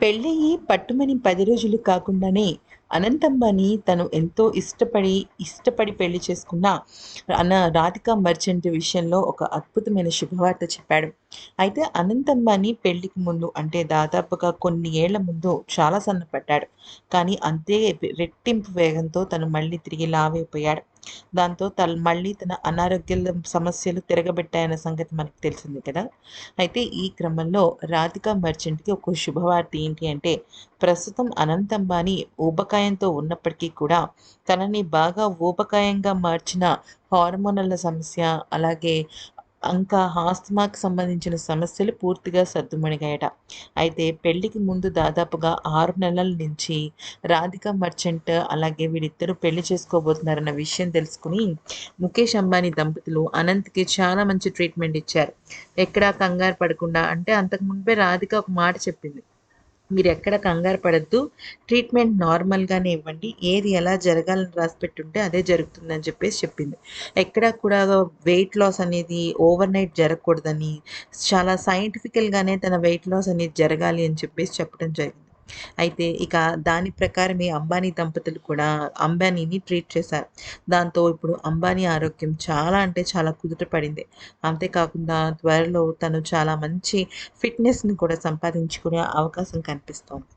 పెళ్ళయి పట్టుమని పది రోజులు కాకుండానే అనంత్ తను ఎంతో ఇష్టపడి, ఇష్టపడి పెళ్ళి చేసుకున్న అన్న రాధికా మర్చెంట్ విషయంలో ఒక అద్భుతమైన శుభవార్త చెప్పాడు. అయితే అనంత్ పెళ్ళికి పెళ్ళికి ముందు అంటే దాదాపుగా కొన్ని ఏళ్ళ ముందు చాలా సన్నపడ్డాడు. కానీ అంతే రెట్టింపు వేగంతో తను మళ్ళీ తిరిగి లావైపోయాడు. దాంతో తల్ మళ్ళీ తన అనారోగ్య సమస్యలు తిరగబెట్టాయన్న సంగతి మనకు తెలిసింది కదా! అయితే ఈ క్రమంలో రాధికా మర్చెంట్‌కి ఒక శుభవార్త ఏంటి అంటే ప్రస్తుతం అనంత్ అంబానీ ఊబకాయంతో ఉన్నప్పటికీ కూడా తనని బాగా ఊబకాయంగా మార్చిన హార్మోనల్ల సమస్య, అలాగే ఇంకా హాస్తమాకు సంబంధించిన సమస్యలు పూర్తిగా సర్దుమణిగాయట అయితే పెళ్ళికి ముందు దాదాపుగా ఆరు నెలల నుంచి రాధికా మర్చెంట్ అలాగే వీళ్ళిద్దరూ పెళ్ళి చేసుకోబోతున్నారన్న విషయం తెలుసుకొని ముఖేష్ అంబానీ దంపతులు అనంత్‌కి చాలా మంచి ట్రీట్మెంట్ ఇచ్చారు. ఎక్కడా కంగారు పడకుండా అంటే అంతకు మునుపే రాధిక ఒక మాట చెప్పింది. మీరు ఎక్కడ కంగారు పడద్దు ట్రీట్మెంట్ నార్మల్‌గానే ఇవ్వండి. ఏది ఎలా జరగాలని రాసిపెట్టుంటే అదే జరుగుతుందని చెప్పేసి చెప్పింది. ఎక్కడా కూడా వెయిట్ లాస్ అనేది ఓవర్ నైట్ జరగకూడదని, చాలా సైంటిఫికల్‌గానే తన వెయిట్ లాస్ అనేది జరగాలి అని చెప్పేసి చెప్పడం జరిగింది. అయితే ఇక దాని ప్రకారమే అంబానీ దంపతులు కూడా అంబానీని ట్రీట్ చేశారు. దాంతో ఇప్పుడు అంబానీ ఆరోగ్యం చాలా అంటే చాలా కుదుట పడింది. అంతేకాకుండా త్వరలో తను చాలా మంచి ఫిట్‌నెస్‌ని కూడా సంపాదించుకునే అవకాశం కనిపిస్తోంది.